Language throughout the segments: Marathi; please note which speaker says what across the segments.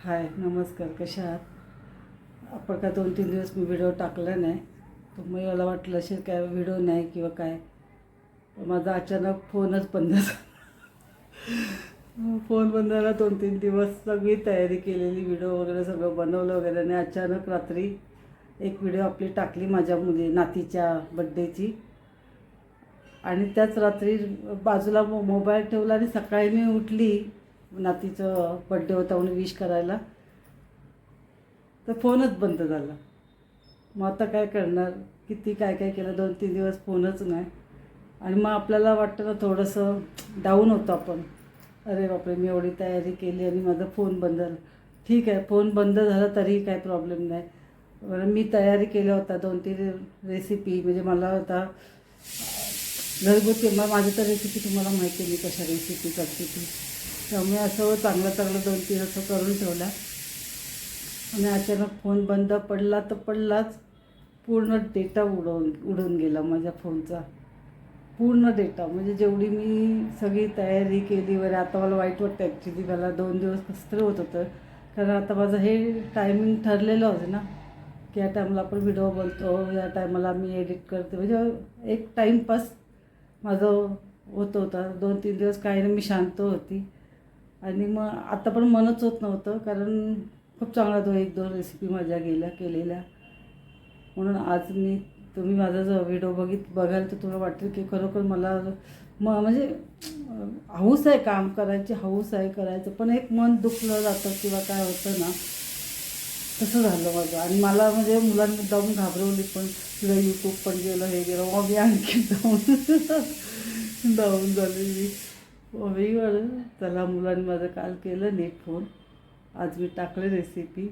Speaker 1: हाय नमस्कार कशा आहात? आपण का दोन तीन दिवस मी व्हिडिओ टाकला नाही तर मग मला वाटलं असेल काय व्हिडिओ नाही किंवा काय. पण माझा अचानक फोनच बंद झाला. फोन बंद झाला दोन तीन दिवस सगळी तयारी केलेली व्हिडिओ वगैरे सगळं बनवलं वगैरे आणि अचानक रात्री एक व्हिडिओ आपली टाकली माझ्या मुली नातीच्या बड्डेची आणि त्याच रात्री बाजूला मो मोबाईल ठेवला आणि सकाळी मी उठली नातीचं बड्डे होता म्हणून विश करायला. तर फोनच बंद झाला. मग आता काय करणार? किती काय काय केलं? दोन तीन दिवस फोनच नाही. आणि मग आपल्याला वाटतं ना थोडंसं डाऊन होतं आपण. अरे बापरे मी एवढी तयारी केली आणि माझा फोन बंद झाला. ठीक आहे फोन बंद झाला तरीही काय प्रॉब्लेम नाही. बरं मी तयारी केल्या होता दोन तीन रेसिपी म्हणजे मला आता घरगुती मग माझी तर रेसिपी तुम्हाला माहिती आहे मी कशा रेसिपी करते ती. त्यामुळे असं चांगलं चांगलं दोन तीन असं करून ठेवलं. आणि अचानक फोन बंद पडला तर पडलाच. पूर्ण डेटा उडवून उडून गेला माझ्या फोनचा. पूर्ण डेटा म्हणजे जेवढी मी सगळी तयारी केली वगैरे आता मला वाईट वाटतं ॲक्च्युली मला दोन दिवस कसं होत होतं. कारण आता माझं हे टायमिंग ठरलेलं होतं ना की या टायमाला आपण व्हिडिओ बोलतो या टायमाला मी एडिट करते. म्हणजे एक टाईमपास माझं होत होता. दोन तीन दिवस काही नाही मी शांत होती. आणि मग आता पण मनच होत नव्हतं कारण खूप चांगला तो एक दोन रेसिपी माझ्या गेल्या केलेल्या. म्हणून आज मी तुम्ही माझा जो व्हिडिओ बघित बघाल तर तुला वाटेल की खरोखर मला म म्हणजे हौस आहे काम करायची हौस आहे करायचं पण एक मन दुखलं जातं किंवा काय होतं ना तसं झालं माझं. आणि मला म्हणजे मुलांनी जाऊन घाबरवली पण तुला यूट्यूब पण गेलं हे गेलं मग मी आणखी जाऊन जाऊन झालेली मी. म्हणलं चला मुलांनी माझं काल केलं नीट फोन. आज मी टाकले रेसिपी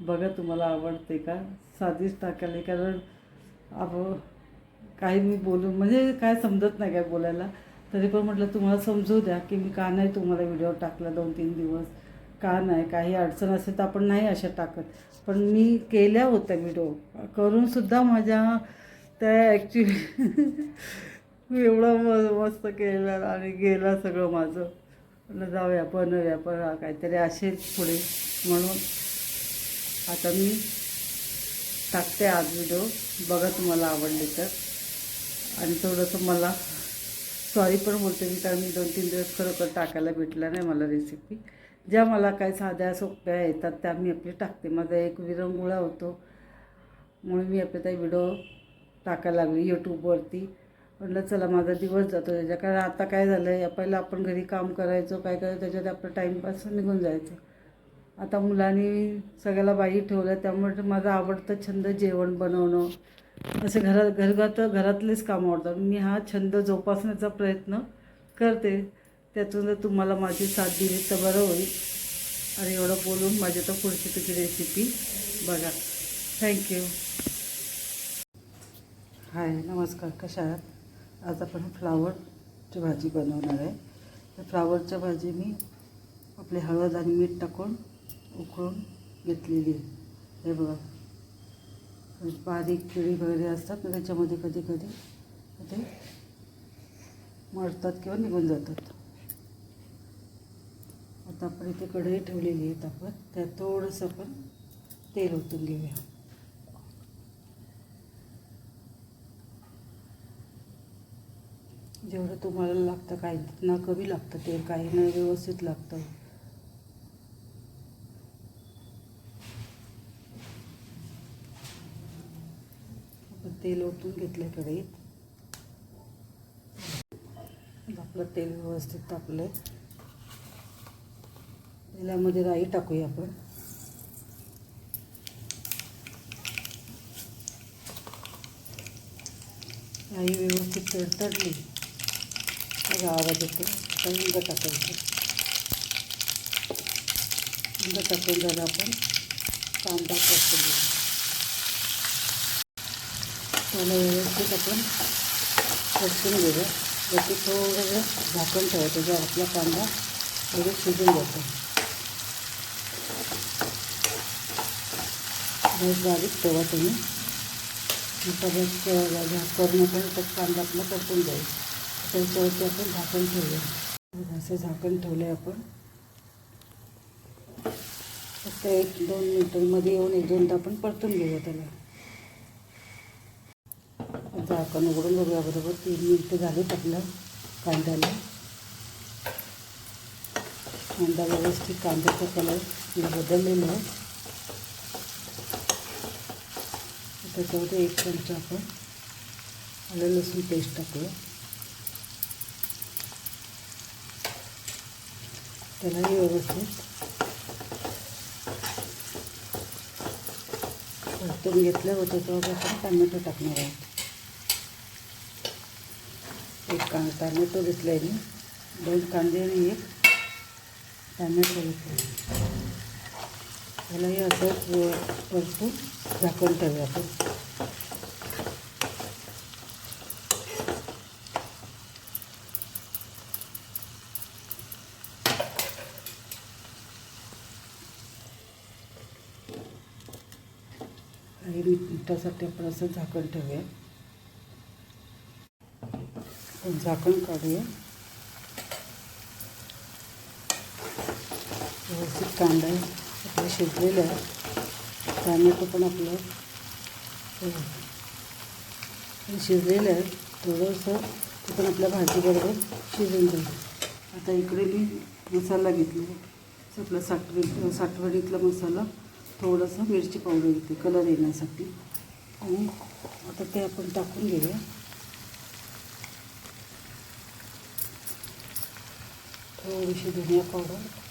Speaker 1: बघा तुम्हाला आवडते का? साधीच टाकायला. कारण आप काही मी बोलून म्हणजे काय समजत नाही काय बोलायला. तरी पण म्हटलं तुम्हाला समजू द्या की मी का नाही तुम्हाला व्हिडिओ टाकला दोन तीन दिवस? का नाही? काही अडचण असेल तर आपण नाही अशा टाकत. पण मी केल्या होत्या व्हिडिओ करूनसुद्धा माझ्या त्या ॲक्च्युली मी एवढा म मस्त केलं आणि गेला सगळं माझं. म्हटलं जाऊया बनवूया पण काहीतरी असेल पुढे. म्हणून आता मी टाकते आज व्हिडिओ बघा तुम्हाला आवडले तर. आणि थोडंसं मला सॉरी पण बोलते मी कारण मी दोन तीन दिवस खरोखर टाकायला भेटला नाही मला रेसिपी ज्या मला काय साध्या सोप्या येतात त्या मी आपली टाकते. माझा एक विरंगुळा होतो. म्हणून मी आपल्या त्या व्हिडिओ टाकायला लागली यूट्यूबवरती म्हटलं चला माझा दिवस जातो. त्याच्या कारण आता काय झालं आहे पहिलं आपण घरी काम करायचो काय करायचं त्याच्यात आपलं टाईमपास निघून जायचं. आता मुलांनी सगळ्याला बाई ठेवलं त्यामुळे माझं आवडतं छंद जेवण बनवणं. असे घरात घरगात घरातलेच कामं आवडतात. मी हा छंद जोपासण्याचा प्रयत्न करते. त्यातून जर तुम्हाला माझी साथ दिली तर बरं होईल. आणि एवढं बोलून माझी तर पुढची तुझी रेसिपी बघा. थँक्यू हाय नमस्कार. कशा आहात? आज आपण फ्लावरची भाजी बनवणार आहे. तर फ्लावरच्या भाजी मी आपले हळद आणि मीठ टाकून उकळून घेतलेली आहे. हे बघा. म्हणजे बारीक किडी वगैरे असतात ना त्याच्यामध्ये कधी कधी ते मरतात किंवा निघून जातात. आता आपण इथे कढई ठेवलेली आहेत आपण. त्यात थोडंसं आपण तेल ओतून घेऊया. जेवढं तुम्हाला लागतं काही ना कमी लागतं तेल काही ना व्यवस्थित लागतं. आपण तेल ओतून घेतलं कढईत. आपलं तेल व्यवस्थित तापलं तेलामध्ये राई टाकूया आपण. राई व्यवस्थित तडतडली. बघा आवाज येतो आता हिंग टाकायचं हिंग टाकून झालं आपण कांदा परतून घेऊ त्याला व्यवस्थित आपण परतून घेऊया. त्याची थोडं वेळ झाकण ठेवायचं. जर आपला कांदा थोडं शिजून जातो. गॅस बारीक ठेवा तुम्ही. परत करून पण कांदा आपला परतून जाईल. त्याच्यावरती आपण झाकण ठेवूया. असं झाकण ठेवलं आहे आपण. फक्त एक दोन मिनटांमध्ये येऊन एक दोनदा आपण परतून घेऊया त्याला. झाकण उघडून बघूया बरोबर. तीन मिनटं झालीत आपल्या कांद्याला. कांदा व्यवस्थित कांद्याचा कलर म्हणजे बदललेला आहे. त्याच्यामध्ये एक चमचा आपण आलं लसूण पेस्ट टाकूया. त्यालाही व्यवस्थित परतून घेतलं होतं तेव्हा आपण टमॅटो टाकणार आहोत एक कां टमॅटो घेतला आहे मी. दोन कांदे आणि एक टमॅटो घेतला त्यालाही असं परतून झाकून ठेवूया आपण काही मिनिटासाठी आपण असं झाकण ठेवूया. झाकण काढूया. व्यवस्थित कांदा आपलं शिजलेलं आहे. टॅमॅटो पण आपलं शिजलेलं आहे. थोडंसं ते पण आपल्या भाजीबरोबर शिजून जाईल आता इकडे मी मसाला घेतला आपला साठवण साठवणीतला मसाला थोडंसं मिरची पावडर घेते कलर येण्यासाठी. आणि आता ते आपण टाकून घेऊया. थोडीशी धनिया पावडर.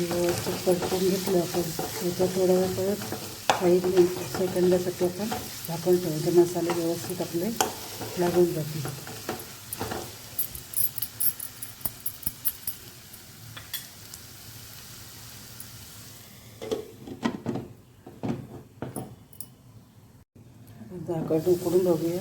Speaker 1: व्यवस्थित परतून घेतलं आपण. त्याच्या थोडा वेळ परत काही मिनिट सेकंदासाठी आपण झाकण ते मसाले व्यवस्थित आपले लागून जातील. झाकण उकडून बघूया.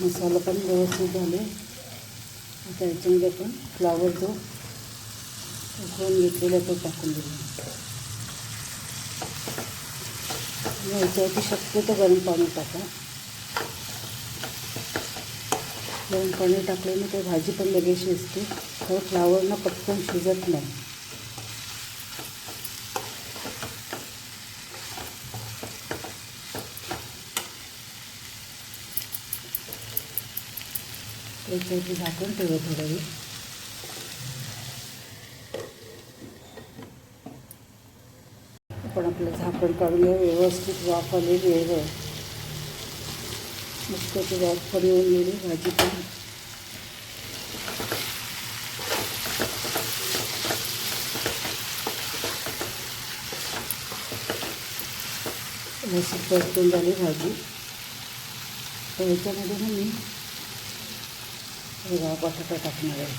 Speaker 1: मसाला पण व्यवस्थित झाले. आता याच्यामध्ये आपण फ्लावर जो उकळून घेतलेला तो टाकून दिला याच्यावरती शक्यतो गरम पाणी टाका. गरम पाणी टाकल्याने ते भाजी पण लगेच शिजते. तर फ्लावरनं पटकन शिजत नाही. याच्यावरती झाकून ठेवा थोडं वेळ आपण आपलं झाकण काढून व्यवस्थित वाफ आलेली आहे मस्त ती वाफ पण येऊन गेली भाजी पण. व्यवस्थित परतून झाली भाजी. तर याच्यामध्ये मी हिरवा बटाटा टाकणार आहे.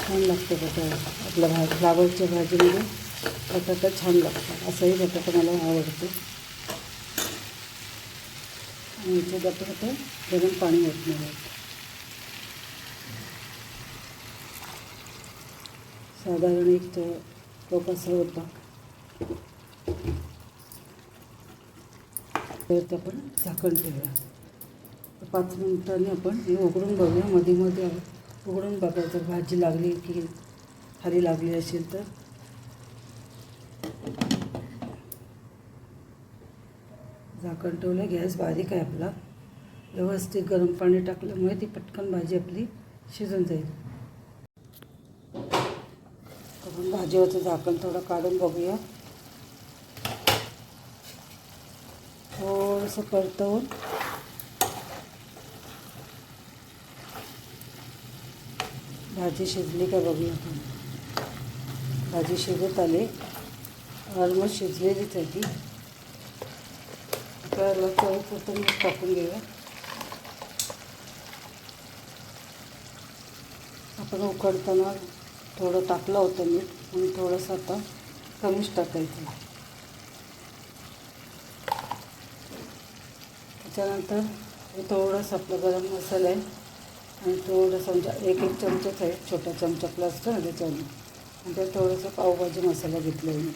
Speaker 1: छान लागतं बटाटा. आपल्या भा फ्लावरच्या भाजीमध्ये बटाटा छान लागतो असाही बटाटा मला आवडतो. आणि इथे बटाटा गरम पाणी ओतणार आहे साधारण एक तो असा होता. तर आपण झाकण ठेवूया पाच मिनिटांनी आपण हे उघडून बघूया. मध्ये मध्ये उघडून बघायचं भाजी लागली की खाली लागली असेल तर. झाकण ठेवलं गॅस बारीक आहे आपला. व्यवस्थित गरम पाणी टाकल्यामुळे ती पटकन भाजी आपली शिजून जाईल. आपण भाजीवरचं झाकण थोडं काढून बघूया. थोडंसं परतवून भाजी शिजली का बघूया आपण. भाजी शिजत आली. ऑलमोस्ट शिजलेलीच आहे ती. त्याला पुरतं मीठ टाकून घेऊया. आपण उकडताना थोडं टाकलं होतं मीठ आणि थोडंसं आता कमीच टाकायचं. त्याच्यानंतर हे थोडंसं आपलं गरम मसाला आहे. आणि थोडंसं म्हणजे एक एक चमचाच आहे छोटा चमचा प्लस असतं ना त्याच्याने आणि त्यात थोडंसं पावभाजी मसाला घेतला आहे मी.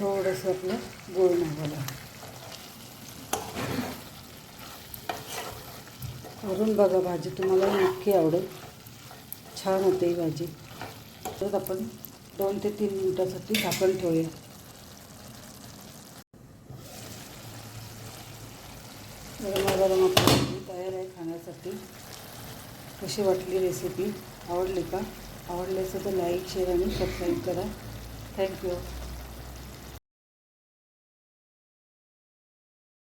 Speaker 1: थोडंसं आपलं गोळ नावाला करून बघा भाजी तुम्हाला नक्की आवडेल. छान होते ही भाजी. तर आपण दोन ते तीन मिनटासाठी झाकण ठेवूया. गरमागरम आपली तयार आहे खाण्यासाठी. कशी वाटली रेसिपी आवडली का? आवडली असेल तर लाईक शेअर आणि सबस्क्राईब करा. Thank you